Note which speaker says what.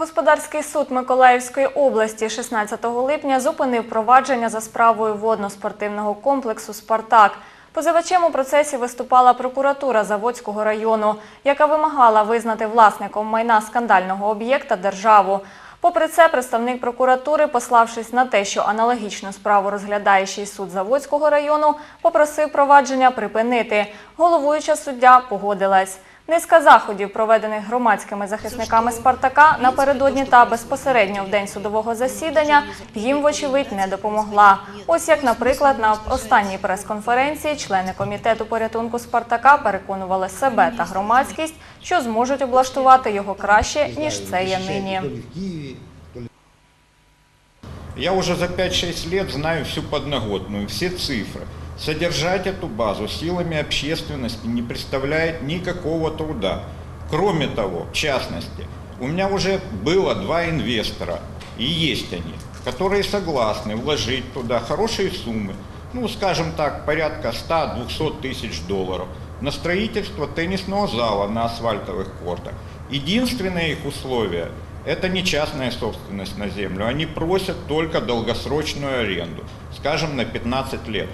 Speaker 1: Господарський суд Миколаївської області 16 липня зупинив провадження за справою водно-спортивного комплексу «Спартак». Позивачем у процесі виступала прокуратура Заводського району, яка вимагала визнати власником майна скандального об'єкта державу. Попри це, представник прокуратури, пославшись на те, що аналогічну справу розглядає ще й суд Заводського району, попросив провадження припинити. Головуюча суддя погодилась. Низка заходів, проведених громадськими захисниками Спартака напередодні та безпосередньо в день судового засідання, їм, вочевидь, не допомогла. Ось як, наприклад, на останній прес-конференції члени комітету порятунку Спартака переконували себе та громадськість, що зможуть облаштувати його краще, ніж це є нині.
Speaker 2: Я уже за 5-6 лет знаю всю подноготную, все цифры. Содержать эту базу силами общественности не представляет никакого труда. Кроме того, в частности, у меня уже было два инвестора, и есть они, которые согласны вложить туда хорошие суммы, ну, скажем так, порядка 100-200 тысяч долларов, на строительство теннисного зала на асфальтовых кортах. Единственное их условие – это не частная собственность на землю. Они просят только долгосрочную аренду, скажем, на 15 лет.